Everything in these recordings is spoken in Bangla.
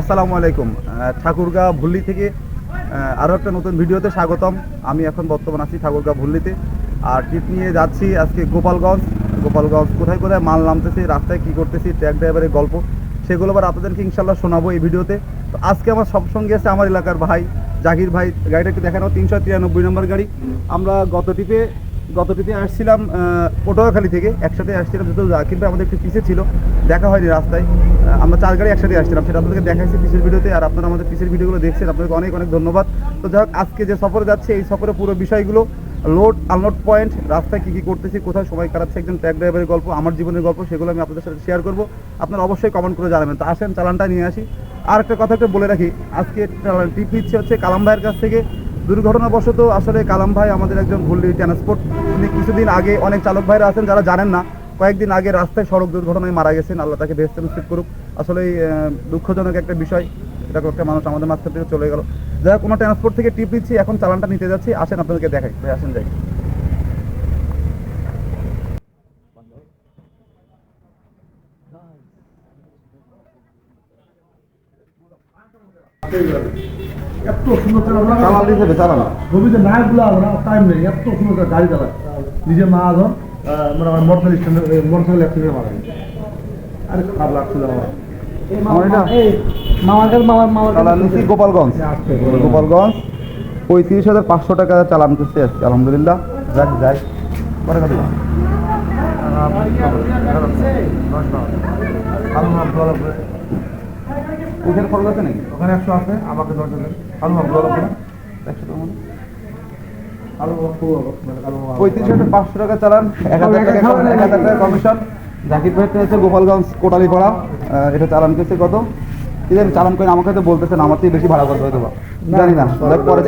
আসসালামু আলাইকুম। ঠাকুরগাঁ ভুল্লি থেকে আরও একটা নতুন ভিডিওতে স্বাগতম। আমি এখন বর্তমান আছি ঠাকুরগাঁ ভুল্লিতে। আর ট্রিপ নিয়ে যাচ্ছি আজকে গোপালগঞ্জ। গোপালগঞ্জ কোথায় কোথায় মাল নামতেছি, রাস্তায় কী করতেছি ট্র্যাক ড্রাইভারের গল্প, সেগুলো আবার আপনাদেরকে ইনশাল্লাহ শোনাবো এই ভিডিওতে। তো আজকে আমার সব সঙ্গে আছে আমার এলাকার ভাই, জাকির ভাই। গাড়িটা একটু দেখানো, তিনশো তিরানব্বই নম্বর গাড়ি। আমরা গত ট্রিপে গত ট্রিপে আসছিলাম পটুয়াখালী থেকে একসাথে আসছিলাম জাকির ভাই আমাদের একটু পিছিয়ে ছিল, দেখা হয়নি রাস্তায়। আমরা চার গাড়ি একসাথে আসছিলাম, সেটা আপনাদেরকে দেখাইছি পিসের ভিডিওতে, আর আপনারা আমাদের পিসের ভিডিওগুলো দেখছেন, আপনাদেরকে অনেক অনেক ধন্যবাদ। তো যাই আজকে যে সফরে যাচ্ছে, এই সফরে পুরো বিষয়গুলো লোড আনলোড পয়েন্ট রাস্তায় কী কী করতেছি, কোথায় সময় কাটাচ্ছে একজন ট্র্যাক ড্রাইভারের গল্প, আমার জীবনের গল্প, সেগুলো আমি আপনাদের সাথে শেয়ার করব। আপনারা অবশ্যই কমেন্ট করে জানাবেন। তো আসেন, চালানটা নিয়ে আসি। আর একটা কথা একটু বলে রাখি, আজকে ট্রিপ নিচ্ছে হচ্ছে কালাম ভাইয়ের কাছ থেকে। দুর্ঘটনাবশত আসলে কালাম ভাই আমাদের একজন ভুল্লি ট্রান্সপোর্ট উনি কিছুদিন আগে অনেক চালক ভাইরা আছেন যারা জানেন না, কয়েকদিন আগে রাস্তায় সড়ক দুর্ঘটনায় মারা গেছেন। আল্লাহ তাকে বেস্ট নসিব করুক। আসলে দুঃখজনক একটা বিষয়। এটা একটা মানুষ আমাদের মাঝখান থেকে চলে গেল। যাই হোক কোনো ট্রান্সপোর্ট থেকে টিপ নিচ্ছি। এখন চালানটা নিতে যাচ্ছি। আসেন, আপনাদেরকে দেখাই। আসেন, যাই। এত সুন্দর চালানো চালান দিতে চালান। ছবিতে নায়কগুলো আমরা টাইম নেই। এত সুন্দর করে গাড়ি চালায়। নিজে মা ধর মানে আমার মোটরসাইকেল স্ট্যান্ডে মোটরসাইকেল অ্যাক্সিডেন্টে মারা গেছে আরে খারাপ লাগছিল আমার। আমার এটা মামাদের মামার মামার চালান নিচ্ছি গোপালগঞ্জ। গোপালগঞ্জ পঁয়ত্রিশ হাজার পাঁচশো টাকা চালান করতে আসছি আলহামদুলিল্লাহ। যাক যাই পরে কথা উঠের খরচ আছে নাকি? ওখানে একশো আছে আমাকে দশ হাজার মানে পঁয়ত্রিশ হাজার পাঁচশো টাকা চালান। এক হাজার টাকা এক হাজার টাকা কমিশন। জাকির ভাইটা হচ্ছে গোপালগঞ্জ কোটালিপাড়া আহ, এটা চালান করছে কত? কি জানি চালান করে আমাকে তো বলতেছেন আমার থেকে বেশি ভাড়া করতে হয়তো। জানি না। পরে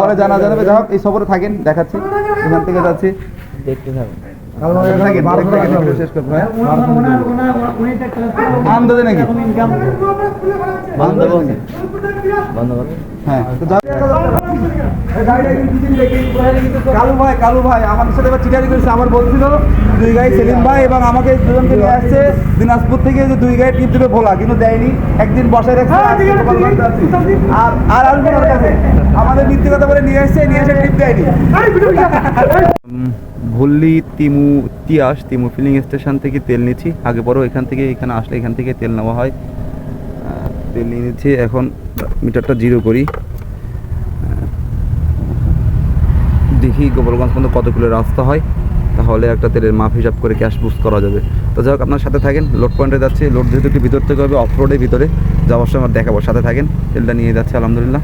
পরে জানা যাবে। যাই হোক এই সফরে থাকেন দেখাচ্ছি। এখান থেকে যাচ্ছি। দেখতে থাকুন। হ্যাঁ। আন্দাজে নাকি? হ্যাঁ কালু ভাই কালু ভাই আমাদের সাথে এবার চিটারি করেছে আমার বলছিল দুই গাড়ি সেলিম ভাই এবং আমাকে দুজনকে নিয়ে আসছে দিনাজপুর থেকে যে দুই গাড়ি টিপ দেবে ভোলা কিন্তু দেয়নি। একদিন বসায় রাখছে আজকে গোপালগঞ্জে আছি। আর আর আসবে আমাদের মিথ্যে কথা বলে নিয়ে আসছে নিয়ে এসে টিপ দেয়নি। ভুল্লি, তিমু, তিয়াস, তিমু ফিলিং স্টেশন থেকে তেল নিচ্ছি। আগে পরেও এখান থেকে, এখানে আসলে এখান থেকে তেল নেওয়া হয়। তেল নিয়ে নিচ্ছি, এখন মিটারটা জিরো করি। দেখি গোপালগঞ্জ পর্যন্ত কত কিলো রাস্তা হয়। তাহলে একটা তেলের মাপ হিসাব করে ক্যাশ বুস্ট করা যাবে। তো যাই হোক, আপনার সাথে থাকেন লোড পয়েন্টে যাচ্ছি। লোড যেহেতু একটু ভিতর থেকে হবে অফ রোডের ভিতরে। যাওয়ার সময় আমার দেখাবো, সাথে থাকেন। তেলটা নিয়ে যাচ্ছে, আলহামদুলিল্লাহ।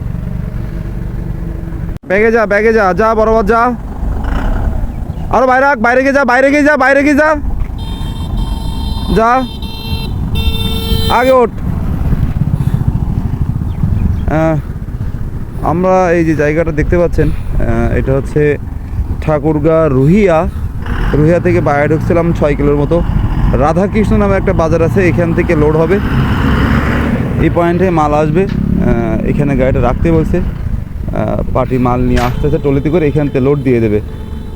ব্যাগে যা ব্যাগে যা যা বরাবর যা। আরও বাইরে বাইরে গিয়ে যা, বাইরে গিয়ে যা, বাইরে গিয়ে যা। যা। আগে ওঠ। আমরা এই যে জায়গাটা দেখতে পাচ্ছেন এটা হচ্ছে ঠাকুরগা রুহিয়া। রুহিয়া থেকে বাইরে ঢুকছিলাম ছয় কিলোর মতো। রাধাকৃষ্ণ নামে একটা বাজার আছে, এখান থেকে লোড হবে। এই পয়েন্টে মাল আসবে। এখানে গাড়িটা রাখতে বলছে। পার্টি মাল নিয়ে আসতেছে, টলিতে করে এখান থেকে লোড দিয়ে দেবে।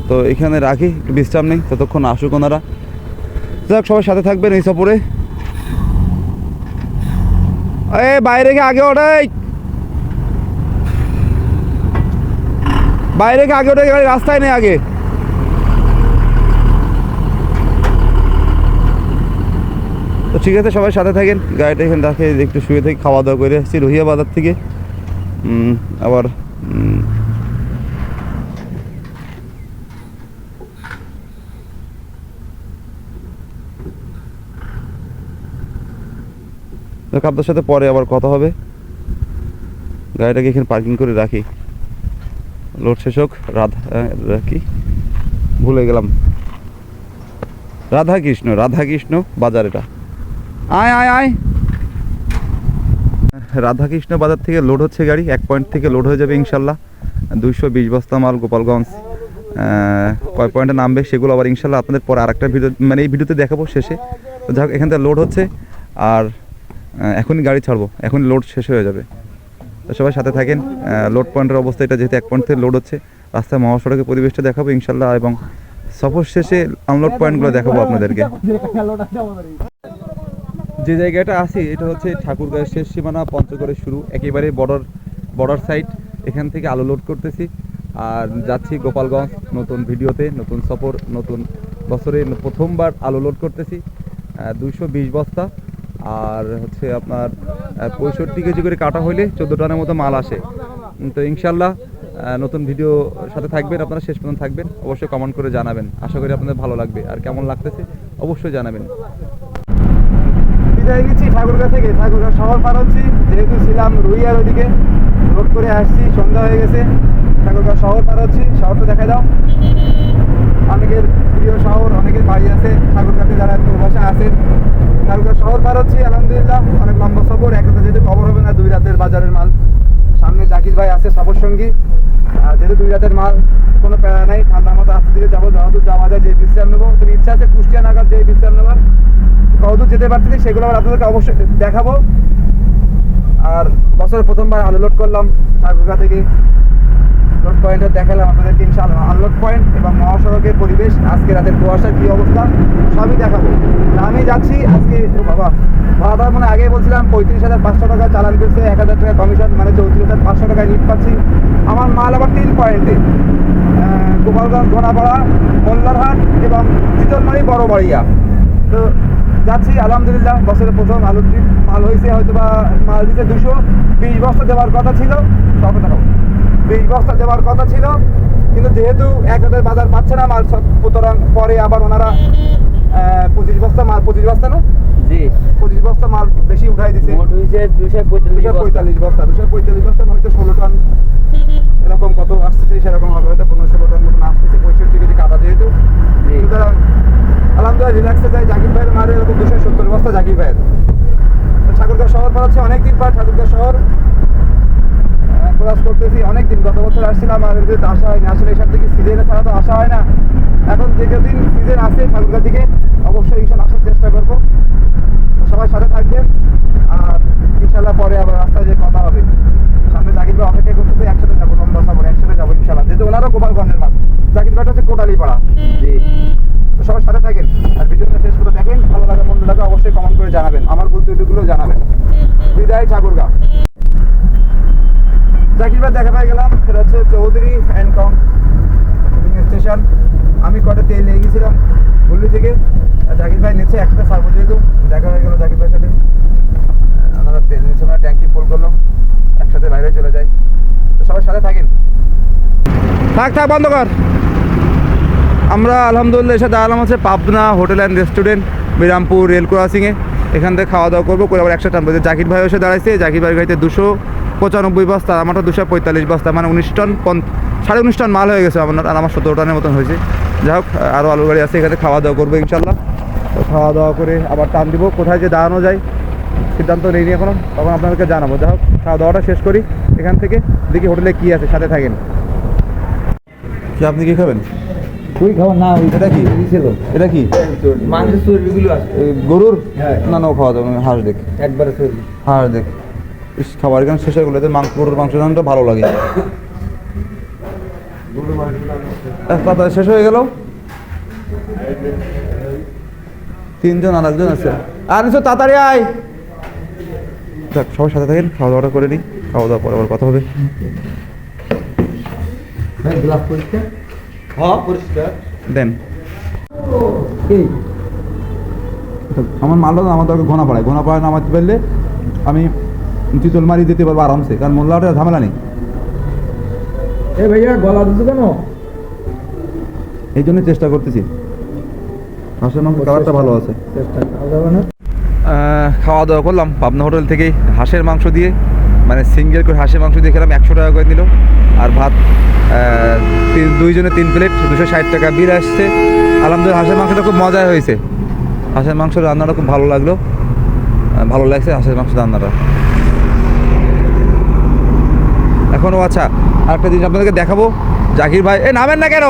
তো এখানে রাখি, একটু বিশ্রাম নেই, ততক্ষণ আসুক ওনারা। যাক, সবাই সাথে থাকবেন এই সফরে। এ, বাইরে গিয়ে আগে ওঠাই বাইরে গিয়ে আগে গাড়ি রাস্তায় নেই আগে। তো ঠিক আছে, সবাই সাথে থাকেন, গাড়িটা এখানে রাখে, একটু শুয়ে থেকে খাওয়া দাওয়া করে আসছি রহিয়া বাজার থেকে। আবার উম, যাক, আপনার সাথে পরে আবার কথা হবে। গাড়িটাকে এখানে পার্কিং করে রাখি। লোড শেষ হোক, রাধা রাখি ভুলে গেলাম। রাধা কৃষ্ণ রাধা কৃষ্ণ বাজার এটা। আয় আয় আয়। রাধাকৃষ্ণ বাজার থেকে লোড হচ্ছে গাড়ি, এক পয়েন্ট থেকে লোড হয়ে যাবে ইনশাল্লাহ। দুইশো বিশ বস্তা মাল গোপালগঞ্জ। কয় পয়েন্টে নামবে সেগুলো আবার ইনশাল্লাহ আপনাদের পরে আরেকটা ভিডিও মানে এই ভিডিওতে দেখাবো শেষে। তো যাই হোক এখান থেকে লোড হচ্ছে। আর এখনই গাড়ি ছাড়বো। এখনই লোড শেষ হয়ে যাবে। তো সবাই সাথে থাকেন। লোড পয়েন্টের অবস্থা এটা যেহেতু এক পয়েন্ট থেকে লোড হচ্ছে রাস্তায় মহাসড়কের পরিবেশটা দেখাবো ইনশাল্লাহ এবং সফর শেষে আনলোড পয়েন্টগুলো দেখাবো আপনাদেরকে। যে জায়গাটা আছি, এটা হচ্ছে ঠাকুরগাঁয়ের শেষ সীমানা পঞ্চগড়ের শুরু। একেবারে বর্ডার বর্ডার সাইড এখান থেকে আলো লোড করতেছি। আর যাচ্ছি গোপালগঞ্জ, নতুন ভিডিওতে, নতুন সফর, নতুন বছরে প্রথমবার আলো লোড করতেছি। দুইশো বিশ বস্তা। আর হচ্ছে আপনার পঁয়ষট্টি কেজি করে কাটা হইলে চোদ্দ টনের মতো মাল আসে। তো ইনশাল্লাহ নতুন ভিডিও সাথে থাকবেন, আপনারা শেষ পর্যন্ত থাকবেন। অবশ্যই কমেন্ট করে জানাবেন। আশা করি আপনাদের ভালো লাগবে। আর কেমন লাগতেছে, অবশ্যই জানাবেন। বিদায় নিচ্ছি ঠাকুরগা থেকে। ঠাকুরগা শহর পার হচ্ছি। যেহেতু ছিলাম রুইয়ার ওদিকে, রোড করে আসছি, সন্ধ্যা হয়ে গেছে। ঠাকুরগা শহর পার হচ্ছি। শহরটা দেখা দাও। অনেকের প্রিয় শহর, অনেকের বাড়ি আছে। ঠাকুরগাতে যারা প্রবাসে আছেন। ঠাকুরগা শহর পার হচ্ছি আলহামদুলিল্লাহ। অনেক লম্বা সফর। একসাথে যেহেতু খবর হবে না, দুই রাতের বাজারের মাল। সামনে জাকির ভাই আছে, সফর সঙ্গী। আর যেহেতু দুই রাতের মাল, কোনো প্যারা নাই। ঠান্ডা মতো আস্তে ধীরে যাব। যতদূর যাওয়া যায়, যে বিশ্রাম নেব। তো ইচ্ছা আছে, কুষ্টিয়া নাগাদ যে বিশ্রাম নেবার। কতদূর যেতে পারছি সেগুলো আবার আপনাদেরকে অবশ্যই দেখাবো। আর বছরের প্রথমবার আনলোড করলাম ঠাকুরগা থেকে। লোড পয়েন্টে দেখালাম আপনাদেরকে ইনশাআল্লাহ আনলোড পয়েন্ট এবং মহাসড়কের পরিবেশ, আজকে রাতের কুয়াশার কি অবস্থা, সবই দেখাবো। আমি যাচ্ছি আজকে বাবা ভাড়াটা মানে আগে বলছিলাম পঁয়ত্রিশ হাজার পাঁচশো টাকা চালান করছে, এক হাজার টাকা কমিশন মানে চৌত্রিশ হাজার পাঁচশো টাকায় লিট পাচ্ছি। আমার মাল আবার তিন পয়েন্টে গোপালগঞ্জ ঘোনাপাড়া মোল্লারহাট এবং চিতলমারি বড় বাড়িয়া তো যাচ্ছি, আলহামদুলিল্লাহ, বছরের প্রথম আলু ট্রিপ মাল হয়েছে হয়তো বা মাল দিতে দুশো বিশ বস্তা দেওয়ার কথা ছিল, তখন দেখাবো। বিশ বস্তা দেওয়ার কথা ছিল। কিন্তু যেহেতু এক হাজার বাজার পাচ্ছে না মাল সব সুতরাং পরে আবার ওনারা পঁচিশ বস্তা মাল পঁচিশ বস্তা না? জি। পঁচিশ বস্তা মাল বেশি উঠাই দিছে। দুশো পঁয়তাল্লিশ বস্তা। দুশো পঁয়তাল্লিশ বস্তা হয়তো ষোলো টন। এরকম কত আসতেছে সেরকম হবে হয়তো পনেরো ষোলো টন মতন আসতেছে পঁয়ষট্টি কেজি কাটা যেহেতু। সুতরাং আলহামদুলিল্লাহ রিল্যাক্সে যায় জাকির ভাইয়ের মারে এরকম দুশো সত্তর বস্তা জাকির ভাইয়ের। তো ঠাকুরগাঁ শহর পাচ্ছে অনেকদিন পর ঠাকুরগাঁ শহর। ক্লাস করতেছি অনেকদিন গত বছর আসছিলাম আর এদের আসা হয়নি আসলে এসব থেকে সিজনে ছাড়া তো আসা হয় না। এখন যে কদিন সিজন আসে ঠাকুরগাঁ দিকে অবশ্যই ইনশাল্লাহ আসার চেষ্টা করব। তো সবাই সাথে থাকবেন আর ইনশাল্লাহ পরে আবার রাস্তায় যে কথা হবে। সামনে জাকির ভাই অপেক্ষা করতেছে একসাথে যাব লম্বা সফর একসাথে যাব ইনশাল্লাহ। যেহেতু ওনারও গোপালগঞ্জের মাছ জাকির ভাইটা হচ্ছে কোটালি পাড়া। জি। তো সবাই সাথে থাকেন আর ভিডিওটা শেষ করে দেখেন ভালো লাগে মন্দ লাগে অবশ্যই কমেন্ট করে জানাবেন। আমার ভুল ত্রুটিগুলো জানাবেন। বিদায় ঠাকুরগা। জাকির ভাই দেখা পাই গেলাম সেটা হচ্ছে চৌধুরী অ্যান্ড কম স্টেশন আমি কটা তেল নিয়ে গেছিলাম হুল্লি থেকে। জাকির ভাই নিচ্ছে একটা সার্ভো যেহেতু দেখা হয়ে গেল জাকির ভাইয়ের সাথে। ওনারা তেল নিচ্ছে ওনারা ট্যাঙ্কি ফুল করল। একসাথে বাইরে চলে যায় তো সবাই সাথে থাকেন। থাক থাক, বন্ধ কর। আমরা আলহামদুলিল্লাহ এসে দাঁড়ালাম হচ্ছে Pabna hotel and restaurant Birampur rail ক্রসিংয়ে এখান থেকে খাওয়া দাওয়া করব, করে আবার একসাথে টানবো। জাকির ভাই এসে দাঁড়াইছে, জাকির ভাইয়ের গাড়িতে দুশো পঁচানব্বই বস্তা আমারটা দুশো পঁয়তাল্লিশ বস্তা মানে উনিশ টন পন- সাড়ে উনিশ টন মাল হয়ে গেছে আমার আর আমার সতেরো টনের মতন হয়েছে। যাই হোক আরও আলু গাড়ি আছে এখানে খাওয়া দাওয়া করব ইনশাল্লাহ তো খাওয়া দাওয়া করে আবার টান দিব কোথায় যে দাঁড়ানো যায় সিদ্ধান্ত নেইনি এখনও তখন আপনাদেরকে জানাব। যাই হোক খাওয়া দাওয়াটা শেষ করি এখান থেকে দেখি হোটেলে কী আছে সাথে থাকেন। কি আপনি কি খাবেন? তুই না এটা কি? ছিল। এটা কি? মাংসের চর্বিগুলো আছে। গরুর? হ্যাঁ। না না খাওয়া যাবে হাঁস দেখ। একবারে চর্বি। হাঁস দেখ। খাবার এখানে শেষ হয়ে গেলো মাংস গরুর মাংস রান্নাটা ভালো লাগে। তাড়াতাড়ি শেষ হয়ে গেল? তিনজন আর একজন আছে। আর নিশ্চয় তাড়াতাড়ি আয়। দেখ সবার সাথে থাকেন খাওয়া দাওয়াটা করে নিই খাওয়া দাওয়া পরে আবার কথা হবে। হ্যাঁ হ্যাঁ দেন। আমার মাল না আমার দরকার ঘোনা পাড়ায়। ঘোনা পাড়ায় নামাতে পারলে আমি চিতল মারি দিতে পারব আরামসে কারণ মোল্লাটা ঝামেলা নেই। এ ভাইয়া গলা দিছো কেন? এই জন্য চেষ্টা করতেছি। হাঁসের মাংস কালারটা ভালো আছে। খাওয়া দাওয়া করলাম পাবনা হোটেল থেকেই হাঁসের মাংস দিয়ে মানে সিঙ্গেল করে হাঁসের মাংস দিয়ে খেলাম একশো টাকা করে নিল। আর ভাত তিন- দুইজনে তিন প্লেট দুশো ষাট টাকা বিল আসছে। আলহামদুলিল্লাহ হাঁসের মাংসটা খুব মজা হয়েছে। হাঁসের মাংস রান্নাটা খুব ভালো লাগল। ভালো লাগছে হাঁসের মাংস রান্নাটা। এখনও আচ্ছা আরেকটা জিনিস আপনাদেরকে দেখাবো। জাকির ভাই, এ নামেন না কেন?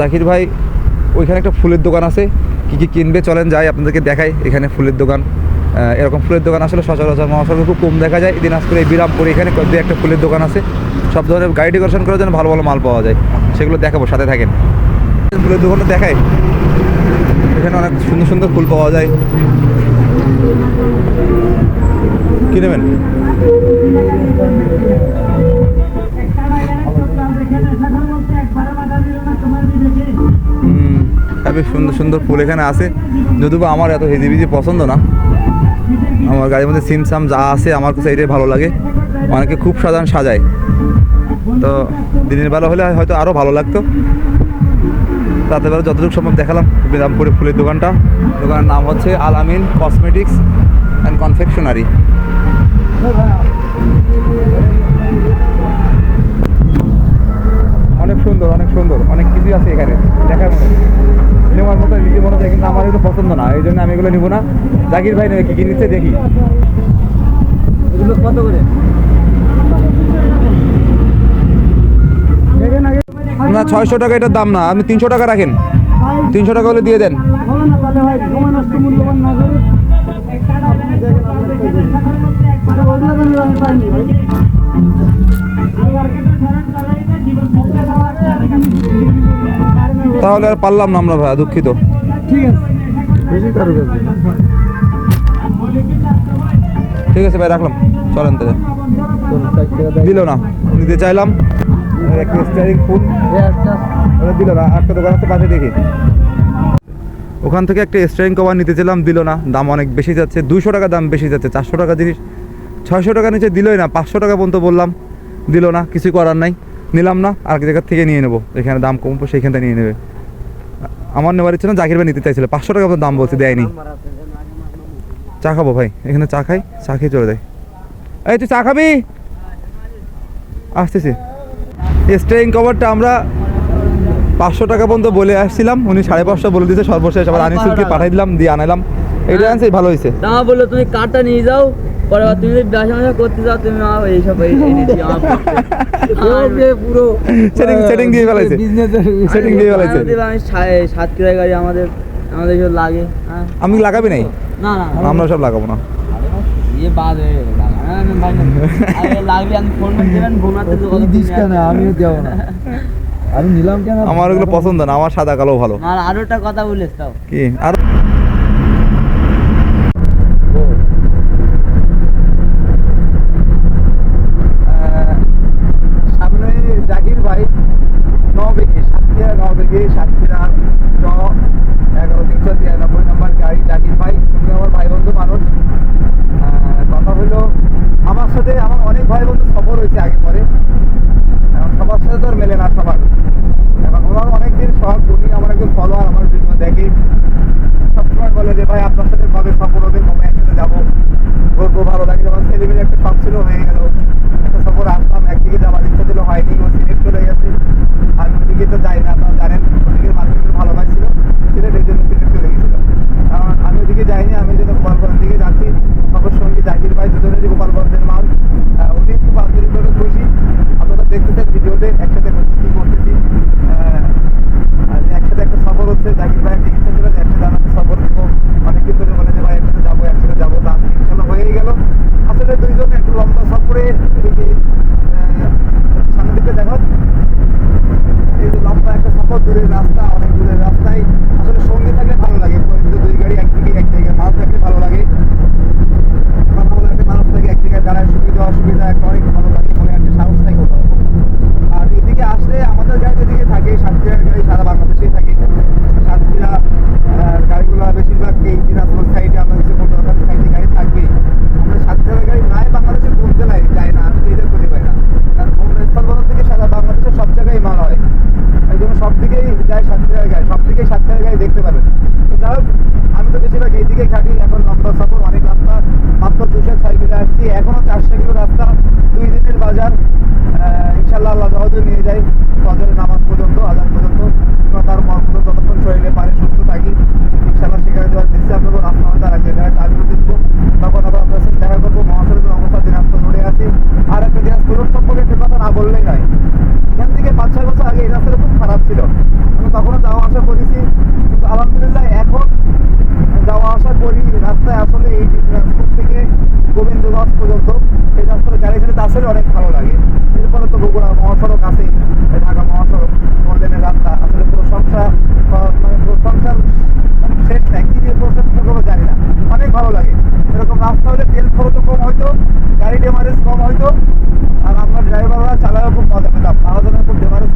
জাকির ভাই, ওইখানে একটা ফুলের দোকান আছে। কি কি কিনবে চলেন যাই, আপনাদেরকে দেখাই। এখানে ফুলের দোকান। এরকম ফুলের দোকান আসলে সচরাচর মহাসড়কে খুব কম দেখা যায়। দিনাজপুর বিরামপুরে, এখানে দু একটা ফুলের দোকান আছে। সব ধরনের গাড়ি ডেকোরেশন করার জন্য ভালো ভালো মাল পাওয়া যায়। সেগুলো দেখাবো, সাথে থাকেন। ফুলের দোকানটা দেখায় এখানে অনেক সুন্দর সুন্দর ফুল পাওয়া যায়। কি নেবেন বেশ সুন্দর সুন্দর ফুল এখানে আছে। যদিও আমার এত হেজি হেজিবিজি পছন্দ না। আমার গাড়ির মধ্যে সিমসাম যা আছে আমার কাছে এটাই ভালো লাগে। অনেকে খুব সাধারণ সাজায়। তো দিনের বেলা হলে হয়তো আরও ভালো লাগতো। রাতের বেলা যতটুকু সম্ভব দেখালাম বেদামপুরে ফুলের দোকানটা। দোকানের নাম হচ্ছে আলামিন কসমেটিক্স অ্যান্ড কনফেকশনারি। অনেক সুন্দর অনেক সুন্দর। অনেক কিছুই আছে এখানে। দেখার মতো। নেওয়ার মতো নিজে মনে হয় কিন্তু আমার এগুলো পছন্দ না। এই জন্য আমি এগুলো নিবো না। জাকির ভাই নেবে কি কি নিচ্ছে দেখি। এগুলো কত করে না, ছয়শো টাকা এটার দাম না। আপনি তিনশো টাকা রাখেন। তিনশো টাকা হলে দিয়ে দেন। তাহলে আর পারলাম না আমরা ভাইয়া দুঃখিত। ঠিক আছে। বেশি ঠিক আছে ভাই রাখলাম। চলেন তাহলে। দিল না নিতে চাইলাম। একটা স্টারিং ফুল। দিল না একটা দোকান আছে পাশে দেখি। ওখান থেকে একটা স্টারিং কভার নিতে চাইলাম দিল না। দাম অনেক বেশি যাচ্ছে দুশো টাকা দাম বেশি যাচ্ছে চারশো টাকা জিনিস। ছয়শো টাকা নিচে দিলই না পাঁচশো টাকা পর্যন্ত বললাম দিল না কিছু করার নাই নিলাম না আর জায়গার থেকে নিয়ে নেব। এখানে দাম কমবো সেইখান থেকে নিয়ে নেবে। আমার নেওয়ার ইচ্ছে না জাকির ভাই নিতে চাইছিল পাঁচশো টাকা পর্যন্ত দাম বলছে দেয়নি। চা খাব ভাই এখানে চা খাই চা খেয়ে চলে যাই। এই তুই চা খাবি? আসতেছি। স্টেইং কভারটা আমরা পাঁচশো টাকা পর্যন্ত বলে আসছিলাম উনি সাড়ে পাঁচশো বলে দিয়েছে সর্বশেষ। আবার আনিসুলকে পাঠাই দিলাম দিয়ে আনালাম। এটা আনছি ভালো হয়েছে। দামা বলল তুমি কার্ডটা নিয়ে যাও। পরে তুমি যদি ব্যবসা করতে যাও তুমি আমার এইসব এই- এই আমার পক্ষে। পুরো সেটিং সেটিং দিয়ে ফেলাইছে সেটিং দিয়ে ফেলাইছে আমি আমি সা- সাত কিলো গাড়ি আমাদের আমাদের সব লাগে হ্যাঁ? আমি লাগাবি নাই? না না আমরা সব লাগাবো না। ইয়ে বাদ হয়ে লাগলে আমি ফোন দেবেন ফোন দিস কেন? নিয়ে আমিও দেবো না। আমি নিলাম কেন আমার ওগুলো পছন্দ না আমার সাদা কালো ভালো। আর আরও একটা কথা বলিস তাও। কি? আর আসলে অনেক ভালো লাগে। এরপরে তো বগুড়া মহাসড়ক আছে ঢাকা মহাসড়ক ফোরলেনের রাস্তা, আসলে প্রশংসা মানে প্রশংসার শেষ মানে নাই, কী দিয়ে প্রশংসা করব জানি না। অনেক ভালো লাগে। এরকম রাস্তা হলে তেল খরচ কম হয়তো গাড়ি ডেমারেজ কম হয়তো আর আপনার ড্রাইভাররা চালানো খুব মজা পেতাম আলাদা খুব ডেমারেজ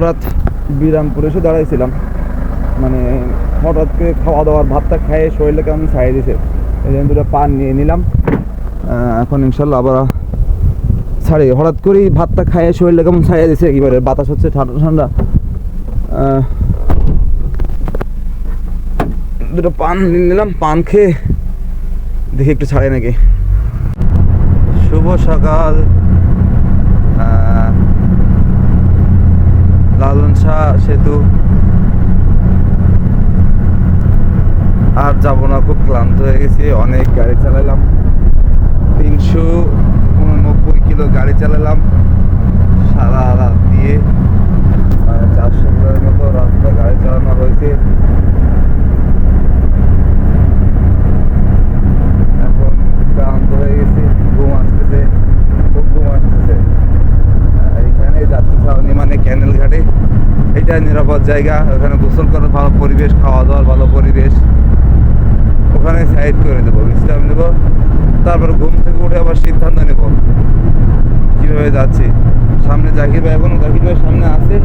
হঠাৎ বিরামপুরে এসে দাঁড়াইছিলাম। মানে হঠাৎ করে খাওয়া দাওয়ার ভাতটা খেয়ে শরীরটা কেমন ছাড়িয়ে দিছে। এই জন্য দুটো পান নিয়ে নিলাম। এখন ইনশাল্লাহ আবার ছাড়ি। হঠাৎ করেই ভাতটা খাইয়ে শরীরটা কেমন ছাড়িয়ে দিছে? একেবারে বাতাস হচ্ছে, ঠান্ডা ঠান্ডা। দুটো পান নিলাম। পান খেয়ে দেখি একটু ছাড়ে নাকি। শুভ সকাল। লালন শাহ সেতু। আর যাব না খুব ক্লান্ত হয়ে গেছি। অনেক গাড়ি চালালাম তিনশো উননব্বই কিলো গাড়ি চালালাম সারা রাত দিয়ে চারশো কিলোর মতো রাস্তা গাড়ি চালানো হয়েছে। এখন ক্লান্ত হয়ে গেছি ঘুম আসতেছে খুব ঘুম আসতেছে। আহ, এখানে যাত্রী ছাউনি মানে ক্যানেল ঘাটে। এটা নিরাপদ জায়গা। ওখানে গোসল করার ভালো পরিবেশ খাওয়া দাওয়ার ভালো পরিবেশ। ওখানে সাইড করে দেবো, বিশ্রাম নেব। তারপর ঘুম থেকে উঠে আবার সিদ্ধান্ত নেব কীভাবে যাচ্ছি। সামনে জাকির ভাই এখনও জাকির ভাই সামনে আছে,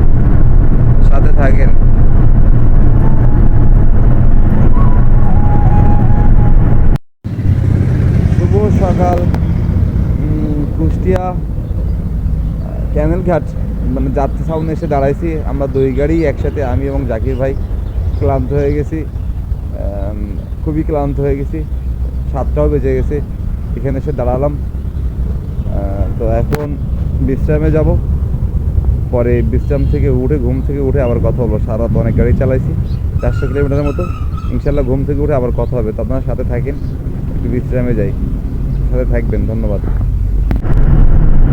সাথে থাকেন। শুভ সকাল কুষ্টিয়া। ক্যানেল ঘাট মানে যাত্রী সামনে এসে দাঁড়াইছি। আমরা দুই গাড়ি একসাথে, আমি এবং জাকির ভাই ক্লান্ত হয়ে গেছি। খুবই ক্লান্ত হয়ে গেছি। সাতটাও বেজে গেছে। এখানে এসে দাঁড়ালাম। তো এখন বিশ্রামে যাব। পরে বিশ্রাম থেকে উঠে, ঘুম থেকে উঠে আবার কথা হলো সারা রাত অনেক গাড়ি চালাইছি। চারশো কিলোমিটারের মতো। ইনশাল্লাহ ঘুম থেকে উঠে আবার কথা হবে। তো আপনারা সাথে থাকেন। একটু বিশ্রামে যাই। সাথে থাকবেন। ধন্যবাদ।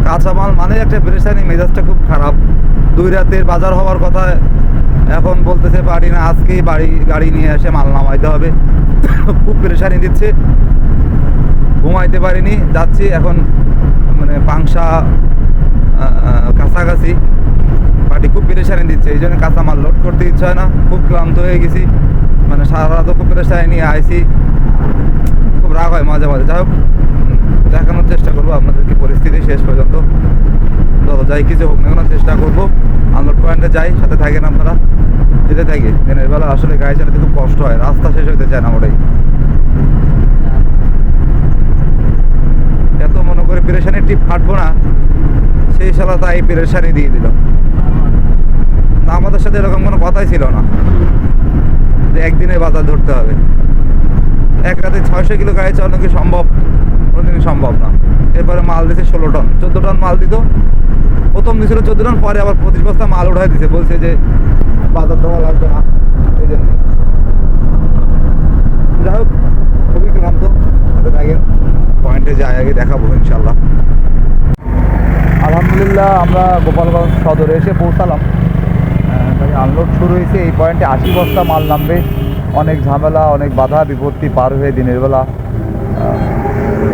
কাঁচামাল মানে একটা পরেশানি মেজাজটা খুব খারাপ। দুই রাতের বাজার হওয়ার কথা এখন বলতেছে পারি না আজকেই বাড়ি গাড়ি নিয়ে এসে মাল নামাইতে হবে। খুব পরেশানি দিচ্ছে। ঘুমাইতে পারিনি যাচ্ছি এখন মানে আহ, কাছাকাছি। পার্টি খুব পরেশানি দিচ্ছে এই জন্য কাঁচামাল লোড করতে ইচ্ছা হয় না। খুব ক্লান্ত হয়ে গেছি। মানে সারা রাত খুব পরেশানি নিয়ে আইছি। খুব রাগ হয় মাঝে মাঝে। যাই হোক দেখানোর চেষ্টা করব আপনাদেরকে পরিস্থিতি শেষ পর্যন্ত। যত যাই, কিছু হোক না চেষ্টা করব। আনলোড পয়েন্টে যাই, সাথে থাকেন আপনারা। যেতে থাকি, দিনের বেলা আসলে গাড়ি চালাতে খুব কষ্ট হয়, রাস্তা শেষ হইতে চায় না ওটাই এত মনে করে পেরেশানি টিপ ফাটবো না, সেই সালা তাই পেরেশানি দিয়ে দিল। না আমাদের সাথে এরকম কোনো কথাই ছিল না, যে একদিনে বাজার ধরতে হবে। এক রাতে ছয়শো কিলো গাড়ি চালানো কি সম্ভব? কোনোদিনই সম্ভব না। এরপরে মাল দিছে ষোলো টন। চোদ্দ টন মাল দিত। প্রথম দিছিল চোদ্দ টন, পরে আবার পঁচিশ বস্তা মাল উঠাই দিছে। বলছে যে, বাজার দেওয়া লাগবে না। এই জন্য। যাই হোক, খুবই ক্লান্ত। হাতে আগে পয়েন্টে যাই, আগে দেখাবো ইনশাল্লাহ আলহামদুলিল্লাহ, আমরা গোপালগঞ্জ সদরে এসে পৌঁছালাম। আনলোড শুরু হয়েছে। এই পয়েন্টে আশি বস্তা মাল নামবে। অনেক ঝামেলা, অনেক বাধা, বিপত্তি পার হয়ে দিনের বেলা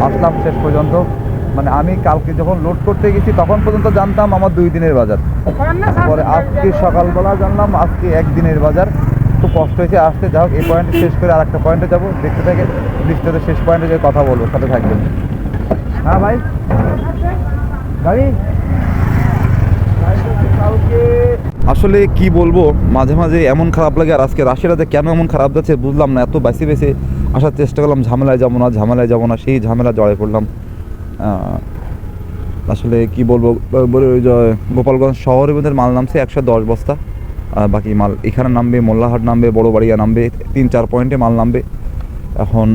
আসলাম শেষ পর্যন্ত। মানে আমি কালকে যখন লোড করতে গেছি, তখন পর্যন্ত জানতাম আমার দুই দিনের বাজার। পরে আজকে সকালবেলা জানলাম, আজকে একদিনের বাজার। একটু কষ্ট হয়েছে আসতে। যাই হোক, এই পয়েন্টে শেষ করে আর একটা পয়েন্টে যাব। দেখতে থাকে বৃষ্টিতে শেষ পয়েন্টে যে কথা বলব, সাথে থাকবেন। হ্যাঁ ভাই? গাড়ি? আসলে কি বলব, মাঝে মাঝে এমন খারাপ লাগে আর আজকে রাশিয়াতে কেন এমন খারাপ যাচ্ছে বুঝলাম না, এত বেশি বেশি আসার চেষ্টা করলাম, ঝামেলায় যাব না, ঝামেলায় যাব না, সেই ঝামেলা জড়ে পড়লাম। আসলে কি বলব গোপালগঞ্জ শহরের মধ্যে মাল নামছে একশো দশ বস্তা বাকি মাল এখানে নামবে মোল্লাহাট নামবে বড় বাড়িয়া নামবে, তিন চার পয়েন্টে মাল নামবে। এখন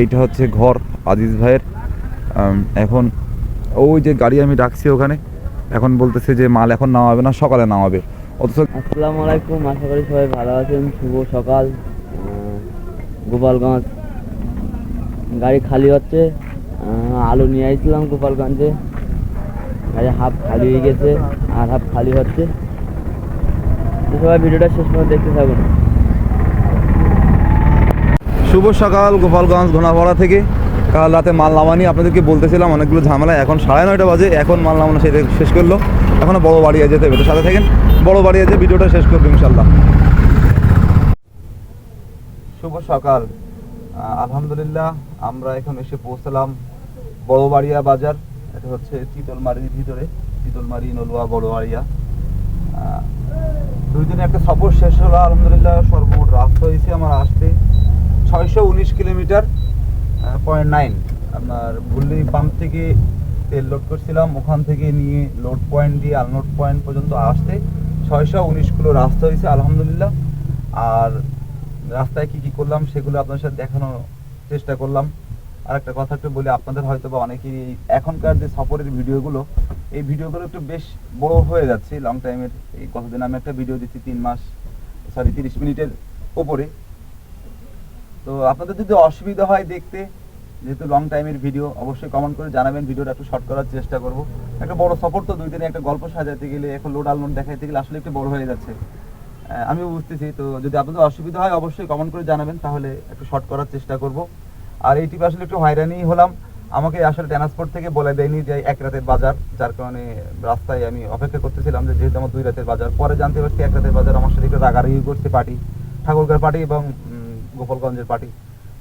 এইটা হচ্ছে ঘর আজিজ ভাইয়ের। এখন ওই যে গাড়ি আমি ডাকছি ওখানে, এখন বলতেছে যে মাল এখন নামাবে না, সকালে নামাবে। অথচ আসসালামু আলাইকুম, আশা করি সবাই ভালো আছেন, শুভ সকাল। গোপালগঞ্জ। গাড়ি খালি হচ্ছে আলু নিয়ে আসছিলাম গোপালগঞ্জে। গাড়ি হাফ খালি হয়ে গেছে, আর হাফ খালি হচ্ছে। সবাই ভিডিওটা শেষ পর্যন্ত দেখতে থাকুন। শুভ সকাল, গোপালগঞ্জ ঘোনাপাড়া থেকে। কাল রাতে মাল নামানি, আপনাদেরকে বলতেছিলাম, অনেকগুলো ঝামেলা। এখন সাড়ে নয়টা বাজে, এখন মাল নামানো সেটা শেষ করল। এখনও বড় বাড়ি যেতে হবে তো সাথে থাকেন। বড় বাড়ি যে ভিডিওটা শেষ করব ইনশাল্লাহ। শুভ সকাল। আলহামদুলিল্লাহ, আমরা এখন এসে পৌঁছলাম বড়বাড়িয়া বাজার। এটা হচ্ছে চিতলমারির ভিতরে চিতলমারি নলুয়া, বড়বাড়িয়া। দুই দিনে একটা সফর শেষ হলো, আলহামদুলিল্লাহ, সর্বমোট রাস্তা হয়েছে আমার আসতে ছয়শো উনিশ কিলোমিটার পয়েন্ট নাইন আপনার ভুল্লি পাম্প থেকে তেল লোড করছিলাম, ওখান থেকে নিয়ে লোড পয়েন্ট দিয়ে আনলোড পয়েন্ট পর্যন্ত আসতে ছয়শো উনিশ কিলো রাস্তা হয়েছে, আলহামদুলিল্লাহ। আর রাস্তায় কি কি করলাম সেগুলো আপনার সাথে দেখানোর চেষ্টা করলাম। আর একটা কথা একটু বলি, আপনাদের হয়তো বা অনেকেই এখনকার যে সফরের ভিডিওগুলো, এই ভিডিওগুলো একটু বেশ বড় হয়ে যাচ্ছে। লং টাইমের এই কতদিন, আমি একটা ভিডিও দিচ্ছি তিন মাস সরি তিরিশ মিনিটের ওপরে। তো আপনাদের যদি অসুবিধা হয় দেখতে, যেহেতু লং টাইমের ভিডিও অবশ্যই কমেন্ট করে জানাবেন ভিডিওটা একটু শর্ট করার চেষ্টা করব। একটা বড় সফর তো দুই দিনে একটা গল্প সাজাতে গেলে এখন লোড আলমোড দেখাইতে গেলে আসলে একটু বড় হয়ে যাচ্ছে। আমিও বুঝতেছি, তো যদি আপনাদের অসুবিধা হয়, অবশ্যই কমেন্ট করে জানাবেন, তাহলে একটু শর্ট করার চেষ্টা করব। আর এই আসলে একটু হয়রানি হলাম। আমাকে আসলে ট্রান্সপোর্ট থেকে বলে দেয়নি যে এক রাতের বাজার, যার কারণে রাস্তায় আমি অপেক্ষা করতেছিলাম যে যেহেতু আমার দুই রাতের বাজার। পরে জানতে পারছি এক রাতের বাজার আমার সাথে একটু রাগারাগি করছে পার্টি, ঠাকুরগার পার্টি এবং গোপালগঞ্জের পার্টি,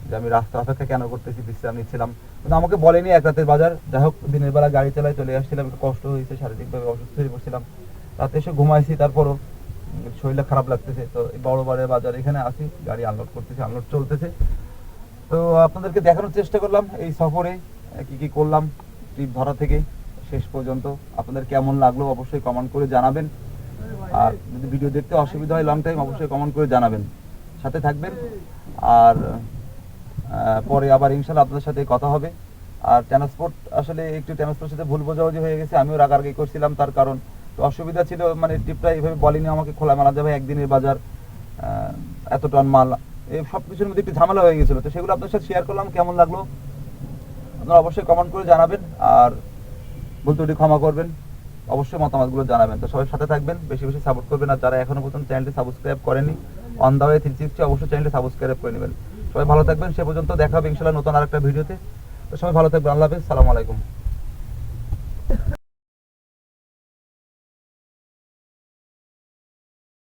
যে আমি রাস্তা অপেক্ষা কেন করতেছি, বিশ্রাম নিচ্ছিলাম। কিন্তু আমাকে বলেনি এক রাতের বাজার। যাই হোক, দিনের বেলা গাড়ি চালায় চলে আসছিলাম, একটু কষ্ট হয়েছে, শারীরিকভাবে অসুস্থ হয়ে পড়ছিলাম। রাতে এসে ঘুমাইছি, তারপরও শরীরটা খারাপ লাগতেছে। তো বড় বাড়ির বাজার এখানে আসি, গাড়ি আনলোড করতেছে আনলোড চলতেছে। তো আপনাদেরকে দেখানোর চেষ্টা করলাম এই সফরে, কি কি করলাম ট্রিপ ধরা থেকে শেষ পর্যন্ত। আপনাদের কেমন লাগল অবশ্যই কমেন্ট করে জানাবেন। আর যদি ভিডিও দেখতে অসুবিধা হয় লং টাইম অবশ্যই কমেন্ট করে জানাবেন। সাথে থাকবেন। আর পরে আবার ইনশাল্লাহ আপনাদের সাথে কথা হবে। আর ট্রান্সপোর্ট আসলে একটু ট্রান্সপোর্টের সাথে ভুল বোঝাবুঝি হয়ে গেছে, আমিও রাগারাগি করছিলাম, তার কারণ অসুবিধা ছিল মানে ট্রিপটা এইভাবে বলেনি আমাকে খোলা মেলা যাবে, একদিনের বাজার এত টন মাল, এই সব কিছুর মধ্যে একটু ঝামেলা হয়ে গেছিল। তো সেগুলো আপনার সাথে শেয়ার করলাম, কেমন লাগল? আপনারা অবশ্যই কমেন্ট করে জানাবেন, আর ভুল ক্ষমা করবেন, অবশ্যই মতামতগুলো জানাবেন। তো সবাই সাথে থাকবেন, বেশি বেশি সাপোর্ট করবেন, আর যারা এখনও পর্যন্ত চ্যানেলটি সাবস্ক্রাইব করেনি on the way three sixty অবশ্যই চ্যানেলটি সাবস্ক্রাইব করে নেবেন। সবাই ভালো থাকবেন, সে পর্যন্ত দেখা হবে ইনশাল্লাহ নতুন আরেকটা ভিডিওতে তো সবাই ভালো থাকবেন, আল্লাহ হাফিজ, সালাম আলাইকুম।